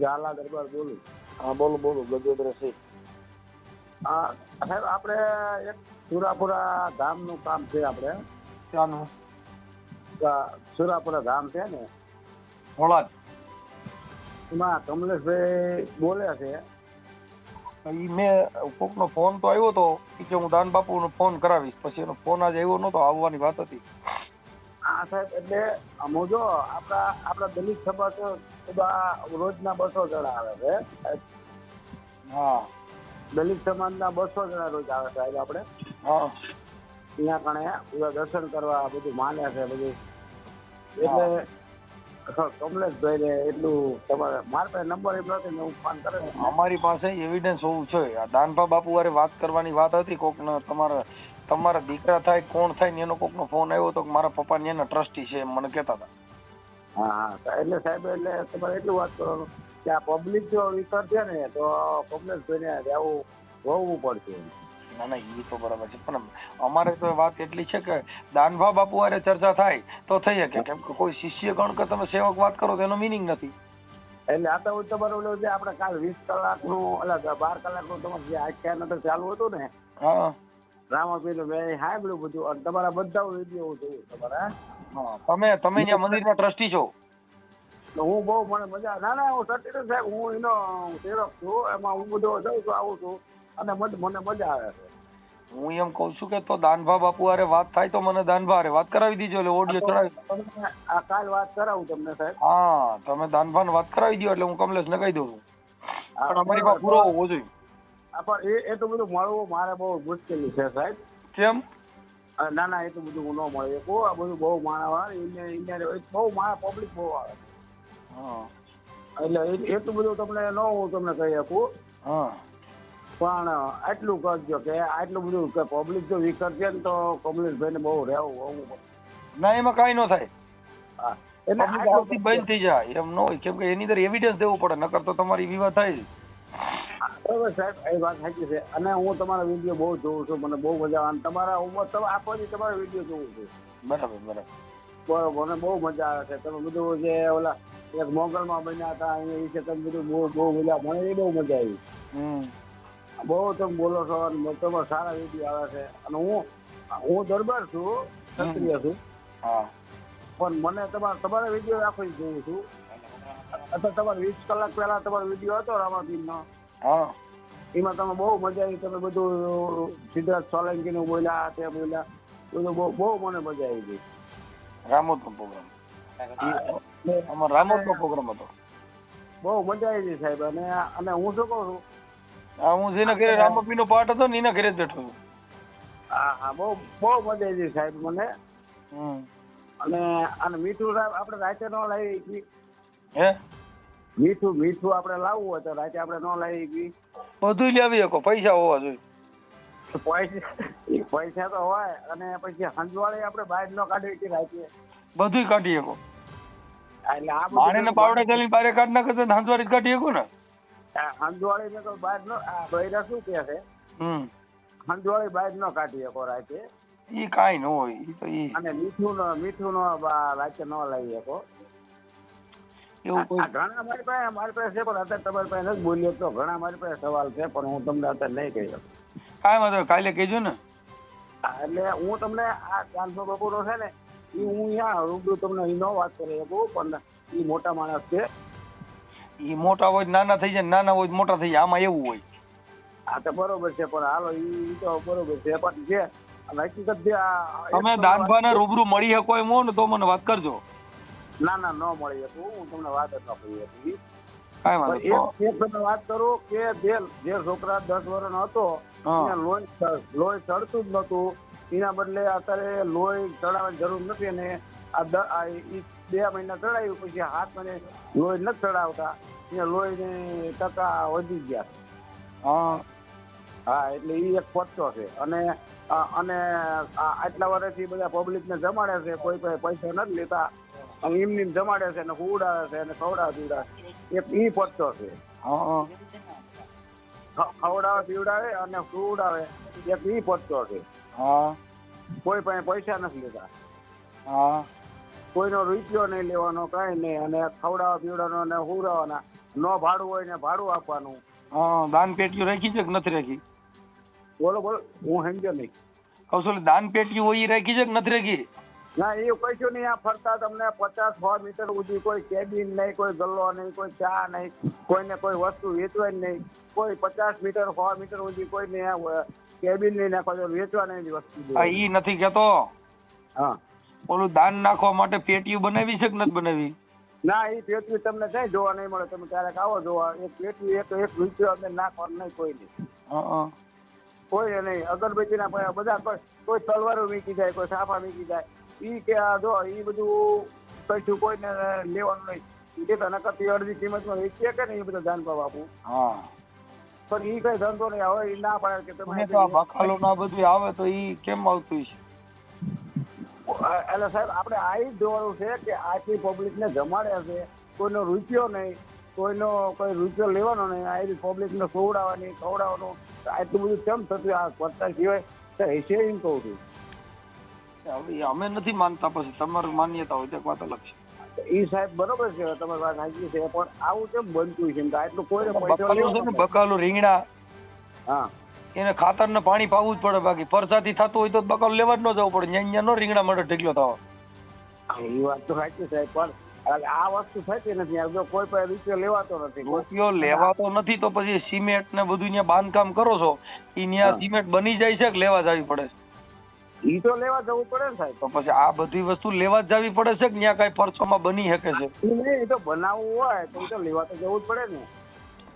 ઝાલા દરબાર બોલું. હા બોલો બોલો ગજેન્દ્રસિંહ હા સાહેબ આપણે એક સુરાપુરા ધામનું કામ છે આપણે. સુરાપુરા ધામ છે ને? મોળાજ એમાં કમલેશભાઈ બોલે છે. ઈ મેં કોકનો ફોન તો આવ્યો હતો કે હું દાન બાપુનો ફોન કરાવીશ. પછી એનો ફોન આજે આવ્યો નતો આવવાની વાત હતી. હા સાહેબ એટલે અમુ જો આપણા આપણા દલિત સભા તો બધા રોજના બસો જણા આવે છે. હા. દલિત સમાજના બસો જણા રોજ આવે સાહેબ આપણે. હા. ત્યાં કણે બધા દર્શન કરવા બધું માને છે બધું. એટલે કમલેશભાઈ ને એટલું તમારે મારા પાસે નંબર નથી ને હું ફોન કરે અમારી પાસે એવિડન્સ હોવું છે આ દાનભા બાપુ વારે વાત કરવાની વાત હતી કોક તમારા તમારા દીકરા થાય કોણ થાય ને એનો કોકનો ફોન આવ્યો તો મારા પપ્પા ને એના ટ્રસ્ટી છે એમ મને કહેતા હતા. હા એટલે સાહેબ એટલે તમારે એટલું વાત કરવાનું. કે આ પબ્લિક જો વિકર છે ને તો પબ્લિક જોઈને આવું હોવું પડશે. ના ના એ તો બરાબર છે. પણ અમારે તો વાત એટલી છે કે દાનભા બાપુ વારે ચર્ચા થાય તો થઈ શકે. કેમ કે કોઈ શિષ્ય ગણ કે તમે સેવક વાત કરો તો એનો મિનિંગ નથી. એટલે આ તો તમારે ઓલું જે આપણે કાલ વીસ કલાકનું એટલે બાર કલાકનું તમારે જે આખ્યાન ચાલુ હતું ને હા. રામાપીનું મેં સાંભળ્યું બધું. અને તમારા બધા વીડિયો જોયું તમારા તમે તમે ત્યાં મંદિરના ટ્રસ્ટી છો. હું બહુ મને મજા ના ના હું સાહેબ. હું એનો સેવક છું. એમાં હું બધો જાઉં છું આવું છું. અને મને મને મજા આવે છે. હું એમ કઉ છું કે તો દાનભા બાપુ હારે વાત થાય તો મને દાનભા હારે વાત કરાવી દીજો એટલે ઓડિયો ચડાવી આ કાલ વાત કરાવું તમને સાહેબ. હા તમે દાનભા વાત કરાવી દો એટલે હું કમલેશને કહી દઉં છું. પણ અમારી પાસે પૂરો હોવો જોઈએ. પણ એ એટલું બધું મળવું મારે બહુ મુશ્કેલી છે સાહેબ. કેમ? ના ના ના એટલું બધું હું ન મળે. બહુ આ બધું બહુ માણા આવે બહુ માણસ પબ્લિક બહુ આવે. એટલે એ- એટલું બધું તમને ન હું તમને કહી શકું. હા. પણ આટલું કરજો કે આટલું બધું કે પબ્લિક જો વિકરશે ને તો કમલેશભાઈને બહુ રહેવું. ના એમાં કાંઈ ન થાય. હા. એટલે બંધ થઈ જાય. એમ ન હોય. કેમ કે એની અંદર એવિડન્સ દેવું પડે. નકર તો તમારી વિવાહ થાય જ. બરાબર સાહેબ એ વાત સાચી છે. અને હું તમારા વીડિયો બહુ જોઉં છું મને બહુ મજા આવે. અને તમારા ઉંમર તમે આખો દી તમારા વીડિયો જોઉં છું. બરાબર બરાબર. બરાબર મને બહુ મજા આવે છે. તમે બધું જે ઓલા એક મોગલમાં બન્યા હતા અહીંયા વિશે તમે બધું બહુ બહુ મજા મને એ બહુ મજા આવી. બહુ તમે બોલો છો અને તમારા સારા વીડિયો આવે છે. અને હું હું દરબાર છું ક્ષત્રિય છું. હા. પણ મને તમારા તમારા વીડિયો આખો જોઉં છું. અથવા તમારે વીસ કલાક પહેલા તમારો વીડિયો હતો રામાપીરનો હા. એમાં તમે બહુ મજા આવી. તમે બધું સિદ્ધાર્થ સોલંકીનું બોલ્યા તે બોલ્યા બધું બહુ બહુ મને મજા આવી ગઈ. રામોતનો પ્રોગ્રામ. અમારો રામોતનો પ્રોગ્રામ હતો. બહુ મજા આવી ગઈ સાહેબ. અને અને હું શું કહું છું? હા હું જેના ઘરે રામપીનો પાઠ હતો ને એના ઘરે જ બેઠો છું. હા હા બહુ બહુ મજા આવી ગઈ સાહેબ મને. હમ. અને અને મીઠું સાહેબ આપણે રાતે ન લાવી. હે? મીઠું મીઠું આપણે લાવવું હોય તો રાતે આપણે ન લાવી ગઈ બધું લાવી શકો પૈસા હોવા જોઈએ. પૈસા પૈસા તો હોય અને પછી હંજવાળી આપણે બહાર ન કાઢી કે રાતે. બધું કાઢી શકો. એટલે આ માણે ને પાવડે ચાલીને બહાર કાઢ નાખે તો ધાંધવારી જ કાઢી શકો ને? હંજવાળી ને તો બહાર ન બૈરા શું કહે છે? હમ. હંજવાળી બહાર ન કાઢી શકો રાતે. એ કાંઈ ન હોય તો એ અને મીઠું નો મીઠું નો રાતે ન લાવી શકો. એવું કોઈ? ઘણા મારી પાસે મારી પાસે છે પણ અત્યારે તમારી પાસે નથી બોલ્યો તો ઘણા મારી પાસે સવાલ છે પણ હું તમને અત્યારે નહીં કહી શકું. કાંઈ વાંધો કાલે કહેજો ને. એટલે હું તમને આ બપોરો છે ને એ હું અહીંયા રૂબરૂ તમને ઈ ન વાત કરી શકું પણ એ મોટા માણસ છે. એ મોટા હોય નાના થઈ જાય નાના હોય મોટા થઈ જાય આમાં એવું હોય. આ તો બરોબર છે પણ હાલો ઈ તો બરોબર છે પણ છે. અને હકીકત જે તમે દાનભાને રૂબરૂ મળી શકો એમ હો ને તો મને વાત કરજો. ના ના ન મળી શકું હું તમને વાત જ ન કરી હતી. વાત કરું કે જે જે છોકરા દસ વર્ષ હતો લોહી લોહી ચડતું જ નતું એના બદલે અત્યારે લોહી ચડાવવાની જરૂર નથી અને આ બે મહિના ચડાવ્યું પછી હાથ મને લોહી નથી ચડાવતા. એને લોહીની ટકા વધી ગયા. હા. હા એટલે એ એક પત્તો છે. અને અને આટલા વર્ષથી બધા પબ્લિકને જમાડે છે કોઈ પાસે પૈસા નથી લેતા. એમની એમ જમાડે છે ને ઉડાડે છે ને ખવડાવે પીવડાવે એક પી પડતો છે. ખવડાવે પીવડાવે અને ઉડાવે એક પી પડતો છે. હા. કોઈ પાસે પૈસા નથી લેતા. હા. કોઈનો રૂપિયો નહીં લેવાનો કાંઈ નહીં. અને ખવડાવવા પીવડાવવાનો અને હુરાવાના નો ભાડું હોય ને ભાડું આપવાનું. હા દાન પેટીઓ રાખી છે કે નથી રાખી? બોલો બોલો. હું સમજો નહીં. કૌશલ દાન પેટીઓ હોય એ રાખી છે કે નથી રાખી? ના એ કહીશું નહીં આ ફરતા તમને પચાસ સો મીટર સુધી કોઈ કેબિન નહીં કોઈ ગલ્લો નહીં કોઈ ચા નહીં કોઈને કોઈ વસ્તુ વેચવાની નહીં. કોઈ પચાસ મીટર સો મીટર સુધી કોઈને કેબિન નહીં નાખવા વેચવા વેચવાની વસ્તુ એ નથી કેતો? હા. ઓલું દાન નાખવા માટે પેટીયું બનાવી છે કે નથી બનાવી? ના એ પેટીયું તમને ક્યાંય જોવા નહીં મળે. તમે ક્યારેક આવો જોવા. એક પેટીયું એક એક રૂપિયો અમે નાખવાનું નહીં કોઈ નહીં. હા કોઈ નહીં. અગરબત્તીના બધા કોઈ કોઈ તલવારો વીકી જાય કોઈ સાફા વીકી જાય. ઈ કે આ જો ઈ બધું કોઈ કોઈને લેવાનું નહીં. ઈ કે તને કરતી અડધી કિંમતમાં વેચીએ કે નહીં એ બધું ધ્યાન પાવ આપું હા. પણ ઈ કઈ ધંધો નહીં આવે ઈ ના પાડે કે તમે તો આ ના બધું આવે તો ઈ કેમ આવતું છે એટલે સાહેબ આપણે આ જ જોવાનું છે કે આખી પબ્લિકને જમાડે છે કોઈનો રૂપિયો નહીં કોઈનો કોઈ રૂપિયો લેવાનો નહીં આ પબ્લિક પબ્લિકને ખવડાવવાની ખવડાવવાનું આટલું બધું કેમ થતું? આ કરતા સિવાય તો હશે એમ કહું છું. હવે અમે નથી માનતા પછી તમારી માન્યતા હોય તો વાત અલગ છે. ઈ સાહેબ બરોબર છે તમારી વાત સાચી છે પણ આવું કેમ બનતું છે? આટલું કોઈને બકાલું છે ને બકાલું રીંગણા. હા. એને ખાતર ને પાણી પાવું જ પડે બાકી પરસાથી થતું હોય તો બકાલું લેવા જ ન જવું પડે ન્યા ન્યા નો રીંગણા માટે ઢગલો થવા. એ વાત તો સાચી સાહેબ પણ આ વસ્તુ થતી નથી કોઈ પણ રૂપિયો લેવાતો નથી. રૂપિયો લેવાતો નથી તો પછી સિમેન્ટ ને બધું ત્યાં બાંધકામ કરો છો એ ન્યા સિમેન્ટ બની જાય છે કે લેવા જવી પડે? છે? ઈ તો લેવા જવું પડે ને સાહેબ. તો પછી આ બધી વસ્તુ લેવા જ જવી પડે છે કે ત્યાં કઈ પરસોમાં બની શકે છે? નહીં, તો બનાવવું હોય તો તો લેવા તો જવું જ પડે ને.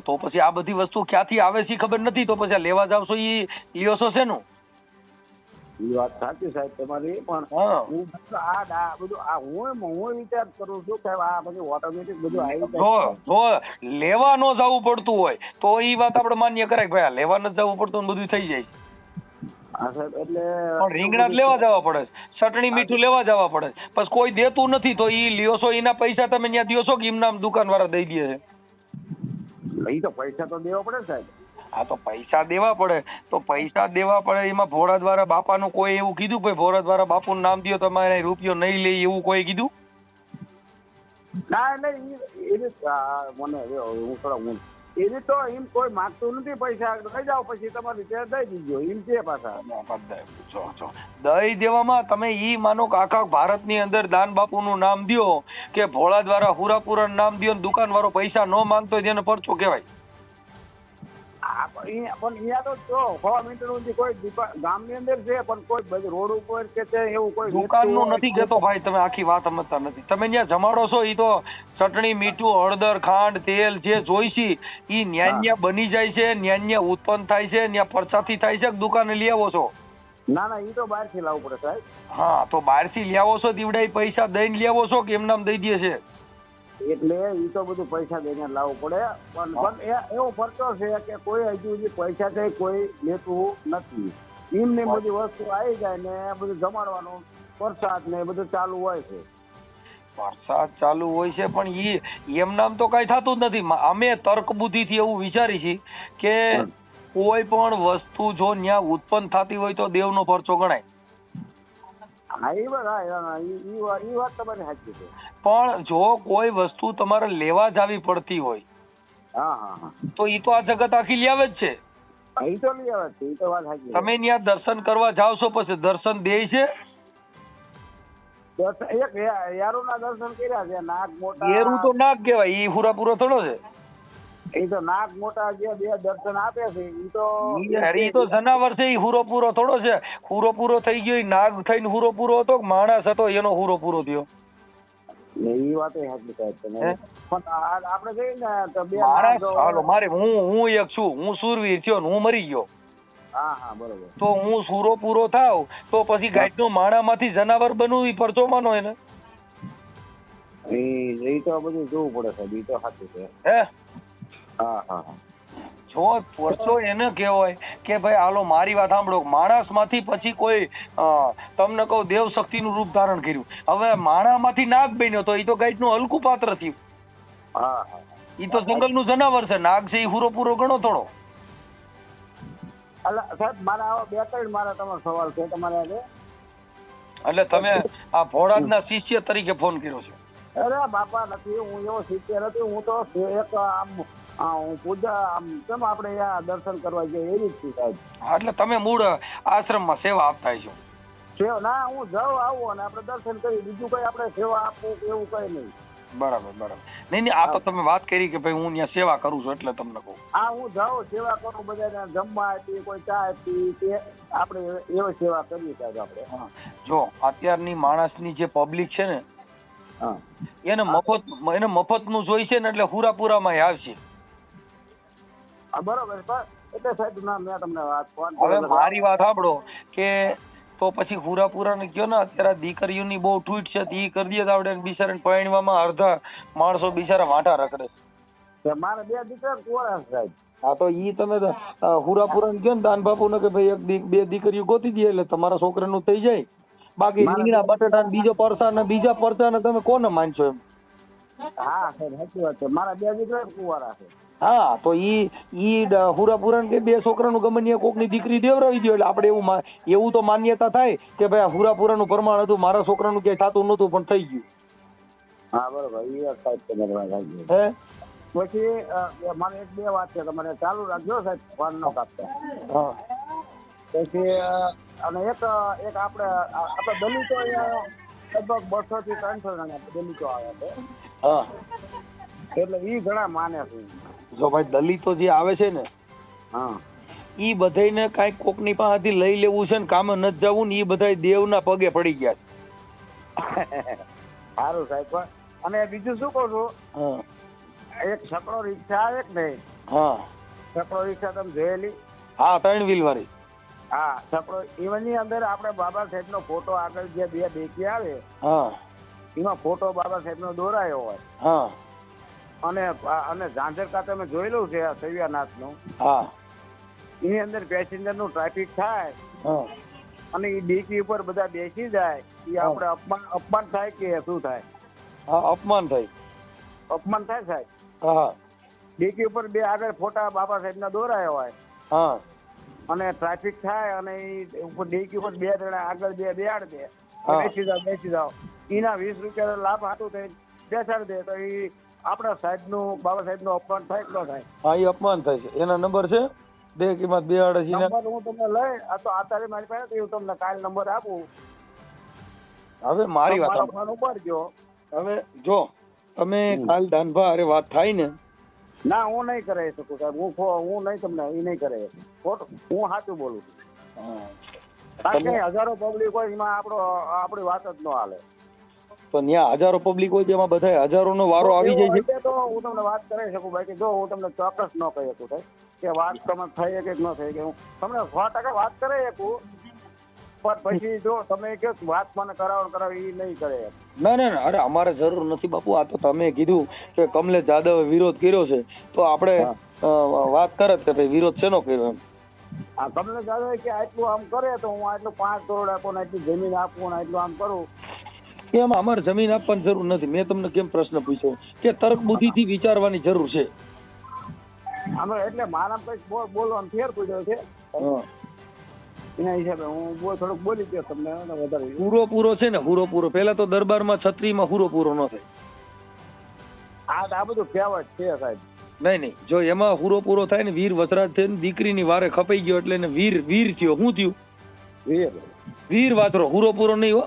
તો પછી આ બધી વસ્તુ ક્યાંથી આવે છે ખબર નથી તો પછી લેવા જાવ છો ઈ લ્યો છો શેનું? એ વાત સાચી સાહેબ તમારી પણ હા. આ બધું આ હું હું વિચાર કરું છું કે આ બધું ઓટોમેટિક બધું આવી જો જાય. જો લેવા ન જવું પડતું હોય તો ઈ વાત આપણે માન્ય કરાય ભાઈ લેવા ન જવું પડતું ને બધું થઈ જાય. હા સાહેબ એટલે પણ રીંગણા જ લેવા જવા પડે ચટણી મીઠું લેવા જવા પડે પછી કોઈ દેતું નથી તો ઈ લ્યો છો એના પૈસા તમે ત્યાં દ્યો છો કે એમના દુકાન વાળા દઈ દે છે? તો પૈસા તો દેવા પડે સાહેબ. હા તો પૈસા દેવા પડે. તો પૈસા દેવા પડે એમાં ભોળા દ્વારા બાપાનું કોઈ એવું કીધું ભાઈ ભોળા દ્વારા બાપુનું નામ દ્યો તમારે રૂપિયો નહીં લે એવું કોઈ કીધું? ના એટલે એ મને હું થોડા હું એની તો એમ કોઈ માંગતું નથી પૈસા. લઈ જાઓ, પછી તમારી રીતે દઈ દીજો. એમ છે પાછા. દઈ દેવામાં તમે ઈ માનો કે આખા ભારતની અંદર દાન બાપુનું નામ દ્યો કે ભોળા દ્વારા હુરાપુરા નામ દ્યો દુકાનવાળો પૈસા ન માંગતો તેને પરચો કહેવાય. પણ અહીંયા તો જો સો મીટર સુધી કોઈ ગામની અંદર છે પણ કોઈ રોડ ઉપર કે છે એવું કોઈ દુકાનનું નથી કહેતો ભાઈ તમે આખી વાત સમજતા નથી. તમે ત્યાં જમાડો છો એ તો ચટણી મીઠું હળદર ખાંડ તેલ જે જોઈશી એ ન્યા ન્યા બની જાય છે ન્યા ન્યા ઉત્પન્ન થાય છે ન્યા પરસાથી થાય છે કે દુકાને લઈ આવો છો? ના ના ઈ તો બહારથી લાવવું પડે સાહેબ. હા તો બહારથી લઈ આવો છો દીવડાઈ પૈસા દઈને લઈ આવો છો કે એમ નામ દઈ દે છે? એટલે એ તો બધું પૈસા દઈને લાવવું પડે. પણ પણ એ એવો ફરતો છે કે કોઈ હજુ હજી પૈસા કઈ કોઈ લેતું નથી. એમની બધી વસ્તુ આવી જાય ને બધું જમાડવાનું વરસાદ ને બધું ચાલુ હોય છે. વરસાદ ચાલુ હોય છે પણ ઈ એમ નામ તો કઈ થતું જ નથી. અમે તર્ક બુદ્ધિથી એવું વિચારી છીએ કે કોઈ પણ વસ્તુ જો ન્યા ઉત્પન્ન થતી હોય તો દેવનો પરચો ગણાય. હા એ વાત હા, હા, ઈ- ઈ વાત તમારી સાચી છે. પણ જો કોઈ વસ્તુ તમારે લેવા જાવી પડતી હોય હા હા તો એ તો આ જગત આખી લઈ આવે જ છે. એ તો લઈ આવે છે ઈ તો વાત સાચી તમે ત્યાં દર્શન કરવા જાવ છો પછી દર્શન દે છે? એક યારો યારુના દર્શન કર્યા છે નાગ મોટા એરું તો નાગ કહેવાય કહેવાય ઈ પૂરાપૂરો થોડો છે. એ તો નાગ મોટા જે બે દર્શન આપે છે ઈ તો ઈ તો જનાવર છે ઈ હુરો પૂરો થોડો છે. હુરો પૂરો થઈ ગયો નાગ થઈને હુરો પૂરો હતો માણસ હતો એનો હુરો પૂરો થયો? ને ઈ વાત સાચી સાહેબ તમે પણ આપણે કહીએ ને તો બે માણસ? હાલો મારે હું હું એક છું હું સુરવીર થયો હું મરી ગયો. હા હા બરોબર. તો હું સુરો પૂરો થાવ તો પછી ગાઈડ નો માણા માંથી જનાવર બનવું એ પરચો માનો એને? ઈ તો બધું જોવું પડે સાહેબ એ તો સાચું છે. હે? હા જો પરસો એને કહેવાય કે ભાઈ હાલો મારી વાત સાંભળો. માણસમાંથી પછી કોઈ તમને કહું દેવ શક્તિનું રૂપ ધારણ કર્યું. હવે માણામાંથી નાગ બન્યો તો એ તો ગાયનું હલકું પાત્ર થયું. હા ઈ તો જંગલનું જનાવર છે. નાગ છે એ પૂરો પૂરો ગણો થોડો. અલા સાહેબ મારા આવા બે ત્રણ મારા તમારો સવાલ છે. તમારે એટલે તમે આ ભોળાજના શિષ્ય તરીકે ફોન કર્યો છે. અરે બાપા નથી. હું એવો શિષ્ય નથી. હું તો એક આમ હું પૂજા આમ કેમ આપણે અહીંયા દર્શન કરવા જઈએ એવી જ છું સાહેબ. એટલે તમે મૂળ આશ્રમમાં સેવા આપતા છો સેવા ના હું જાઉં આવું અને આપણે દર્શન કરી બીજું કઈ આપણે સેવા આપવું એવું કઈ નહીં. બરાબર બરાબર. નહીં નહીં આ તો તમે વાત કરી કે ભાઈ હું ત્યાં સેવા કરું છું એટલે તમને કહું. આ હું જાઉં સેવા કરું બધાને જમવા આપી કોઈ ચા આપી કે આપણે એવી સેવા કરીએ સાહેબ આપણે. હા. જો અત્યારની માણસની જે પબ્લિક છે ને હા. એને મફત એને મફતનું જોઈ છે ને એટલે પૂરાપૂરામાં આવશે. હા, બરોબર. એટલે સાહેબ ના મેં તમને વાત ફોન હવે મારી વાત સાંભળો કે તો પછી હુરાપુરા ને કયો ને અત્યારે દીકરીઓની બહુ ઠૂટ છે ઈ કરી દે આવડે બિચારા પરણવામાં અડધા માણસો બિચારા વાંટા રખડે મારે બે દીકરા કુંવારા સાહેબ. હા તો ઈ તમે હુરાપુરા ને કયો ને દાન બાપુ ને કે ભાઈ એક બે દીકરીઓ ગોતી દે એટલે તમારા છોકરાનું થઈ જાય. બાકી રીંગણા બટાટા ને બીજો પરસા ને બીજા પરસા ને તમે કોને માનશો એમ? હા સાહેબ સાચી વાત છે. મારા બે દીકરા કુંવારા છે. હા તો ઈ ઈ હુરાપુરા કે બે છોકરાનું ગમનીય કોકની દીકરી દેવરાવી દો એટલે આપણે એવું એવું તો માન્યતા થાય કે ભાઈ આ હુરાપુરાનું પ્રમાણ હતું મારા છોકરાનું ક્યાંય થતું નતું પણ થઈ ગયું. હા બરોબર. એ વાત સાહેબ. હે? પછી મારે એક બે વાત છે તમારે ચાલુ રાખજો સાહેબ ફોન નો કાપતા. હા. પછી અને એક એક આપણે આપણે દલિતો અહીંયા લગભગ બસો થી ત્રણસો જણા દલિતો આવે છે. હા. એટલે એ ઘણા માને છે. જો ભાઈ દલિતો જે આવે છે ને હા. ઈ બધાયને કાંઈ કોકની પાસેથી લઈ લેવું છે ને કામે નથી જવું ને ઈ બધાય દેવના પગે પડી ગયા છે. સારું સાહેબ અને બીજું શું કહું છું? હા. એક છકડો રિક્ષા આવે કે નહીં હા. છકડો રિક્ષા તમે જોયેલી? હા ત્રણ વ્હીલ વાળી હા છકડો એની અંદર આપણે બાબા સાહેબ નો ફોટો આગળ જે બે બેકી આવે હા. એમાં ફોટો બાબા સાહેબ નો દોરાયો હોય. હા. અને અને ઝાંઝર ખાતે મેં જોયેલું છે આ સૈયાનાથનું હા. એની અંદર પેસેન્જરનું ટ્રાફિક થાય અને એ ડીકી ઉપર બધા બેસી જાય. એ આપણે અપમાન અપમાન થાય કે શું થાય? હા અપમાન થાય. અપમાન થાય સાહેબ? હા. ડીકી ઉપર બે આગળ ફોટા બાબા સાહેબ ના દોરાયા હોય. હા. અને ટ્રાફિક થાય અને એ ઉપર ડીકી ઉપર બે જણા આગળ બે બેહાડ દે. બેસી જાઓ બેસી જાઓ. એના વીસ રૂપિયા લાભ હાટું થઈ બેસાડી દે તો એ આપણા સાહેબનું બાબા સાહેબનું અપમાન થાય કે ન થાય? હા એ અપમાન થાય છે. એના નંબર છે? બે કિંમત બે અઢાસી ના? નંબર હું તમને લઈ આ તો અત્યારે મારી પાસે હું તમને કાલ નંબર આપું. હવે મારી વાત ફોન ઉપાડજો હવે જો તમે. કાલ દાનભા અરે વાત થાય ને? ના હું નહીં કરાવી શકું સાહેબ. હું હું નહીં તમને એ નહીં કરાવી. ખોટું હું સાચું બોલું છું. કારણ કે હજારો પબ્લિક હોય એમાં આપણો આપણી વાત જ ન હાલે. તો ત્યાં હજારો પબ્લિક હોય તેમાં બધા હજારો નો વારો આવી જાય છે. તો હું તમને વાત કરી શકું બાકી જો હું તમને ચોક્કસ ન કહી શકું સાહેબ કે વાત તમે થઈ કે ન થઈ કે હું તમને સો ટકા વાત કરી શકું પણ પછી જો તમે કે વાત મને કરાવો કરાવો એ નહીં કરે ના ના અરે અમારે જરૂર નથી બાપુ. આ તો તમે કીધું કે કમલેશ જાદવે વિરોધ કર્યો છે. તો આપણે વાત કરત કે ભાઈ વિરોધ શેનો કર્યો એમ? આ તમને જાદવે કે આટલું આમ કરે તો હું આટલું પાંચ કરોડ આપું ને આટલી જમીન આપું ને આટલું આમ કરું એમ અમારે જમીન આપવાની જરૂર નથી. મેં તમને કેમ પ્રશ્ન પૂછ્યો? કે તર્ક બુદ્ધિથી વિચારવાની જરૂર છે. એટલે મારા બોલ બોલવાનું ફેર પૂછ્યો છે. એના હિસાબે હું થોડુંક બોલી ગયો તમને વધારે. પૂરો પૂરો છે ને પૂરો પૂરો પેલા તો દરબારમાં છત્રીમાં પૂરો પૂરો ન થાય. આ આ બધું કહેવત છે સાહેબ. નહીં નહીં. જો એમાં હુરો પૂરો થાય ને વીર વસરાજ થઈને દીકરીની વારે ખપાઈ ગયો એટલે એને વીર વીર થયો. શું થયું? વીર. વીર વાતરો. હુરો પૂરો નહીં હો.